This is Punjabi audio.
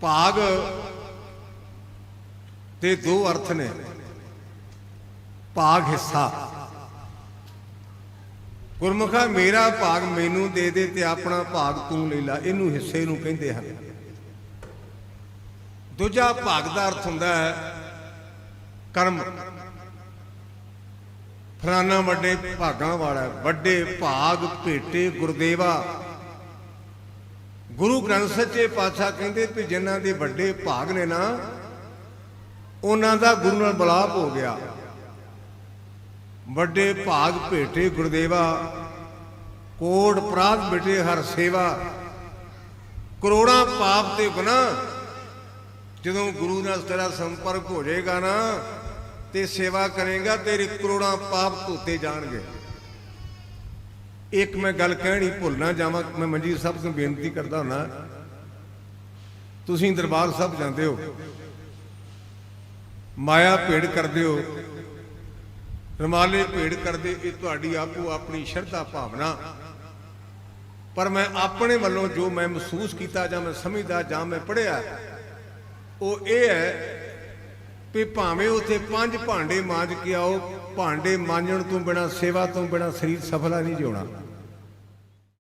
ਭਾਗ ਦੇ ਦੋ ਅਰਥ ਨੇ। ਭਾਗ ਹਿੱਸਾ। ਗੁਰਮੁਖਾ, ਮੇਰਾ ਭਾਗ ਮੈਨੂੰ ਦੇ ਦੇ ਤੇ ਆਪਣਾ ਭਾਗ ਤੂੰ ਲੈ ਲੈ। ਇਹਨੂੰ ਹਿੱਸੇ ਨੂੰ ਕਹਿੰਦੇ ਹਨ। ਦੂਜਾ ਭਾਗ ਦਾ ਅਰਥ ਹੁੰਦਾ ਹੈ ਕਰਮ। ਫਲਾਨਾ ਵੱਡੇ ਭਾਗਾਂ ਵਾਲਾ ਵੱਡੇ ਭਾਗ, ਭੇਟੇ, ਗੁਰਦੇਵਾ। ਗੁਰੂ ਗ੍ਰੰਥ ਸੱਚੇ ਪਾਤਸ਼ਾਹ ਕਹਿੰਦੇ ਵੀ ਜਿਨ੍ਹਾਂ ਦੇ ਵੱਡੇ ਭਾਗ ਨੇ ਨਾ, ਉਹਨਾਂ ਦਾ ਗੁਰੂ ਨਾਲ ਬਲਾਪ ਹੋ ਗਿਆ। ਵੱਡੇ ਭਾਗ ਭੇਟੇ ਗੁਰਦੇਵਾ ਕੋਟ ਪ੍ਰਾਗ ਬਿਟੇ ਹਰ ਸੇਵਾ। ਕਰੋੜਾਂ ਪਾਪ ਤੇ ਗੁਨਾਹ, ਜਦੋਂ ਗੁਰੂ ਨਾਲ ਤੇਰਾ ਸੰਪਰਕ ਹੋ ਜਾਏਗਾ ਨਾ, ਤੇ ਸੇਵਾ ਕਰੇਗਾ, ਤੇਰੇ ਕਰੋੜਾਂ ਪਾਪ ਧੋਤੇ ਜਾਣਗੇ। ਇੱਕ ਮੈਂ ਗੱਲ ਕਹਿਣੀ, ਭੁੱਲ ਨਾ ਜਾਵਾਂ, ਮੈਂ ਮਨਜੀਤ ਸਾਹਿਬ ਨੂੰ ਬੇਨਤੀ ਕਰਦਾ ਹੁਣਾ ਤੁਸੀਂ ਦਰਬਾਰ ਸਾਹਿਬ ਜਾਂਦੇ ਹੋ। ਮਾਇਆ ਭੇੜ ਕਰਦੇ ਹੋ। ਰਮਾਲੇ ਭੇੜ ਕਰਦੇ, ਇਹ ਤੁਹਾਡੀ ਆਪੋ ਆਪਣੀ ਸ਼ਰਧਾ ਭਾਵਨਾ। ਪਰ ਮੈਂ ਆਪਣੇ ਵੱਲੋਂ ਜੋ ਮੈਂ ਮਹਿਸੂਸ ਕੀਤਾ ਜਾਂ ਮੈਂ ਸਮਝਦਾ ਜਾਂ ਮੈਂ ਪੜਿਆ ਉਹ ਇਹ ਹੈ ਵੀ ਭਾਵੇਂ ਉੱਥੇ ਪੰਜ ਭਾਂਡੇ ਮਾਂਜ ਕੇ ਆਓ, ਭਾਂਡੇ ਮਾਂਜਣ ਤੋਂ ਬਿਨਾ, ਸੇਵਾ ਤੋਂ ਬਿਨਾ ਸਰੀਰ ਸਫਲਾ ਨਹੀਂ ਜਿਉਣਾ।